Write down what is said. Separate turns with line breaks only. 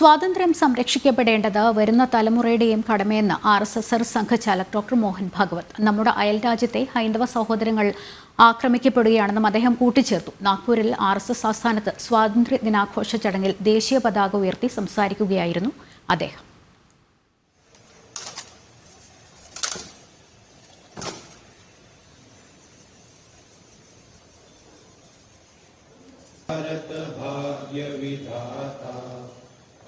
സ്വാതന്ത്ര്യം സംരക്ഷിക്കപ്പെടേണ്ടത് വരുന്ന തലമുറയുടെയും കടമയെന്ന് ആർ എസ് എസ് സംഘചാലക് ഡോക്ടർ മോഹൻ ഭാഗവത്. നമ്മുടെ അയൽ രാജ്യത്തെ ഹൈന്ദവ സഹോദരങ്ങൾ ആക്രമിക്കപ്പെടുകയാണെന്നും അദ്ദേഹം കൂട്ടിച്ചേർത്തു. നാഗ്പൂരിൽ ആർ എസ് എസ് ആസ്ഥാനത്ത് സ്വാതന്ത്ര്യ ദിനാഘോഷ ചടങ്ങിൽ ദേശീയ പതാക ഉയർത്തി സംസാരിക്കുകയായിരുന്നു അദ്ദേഹം.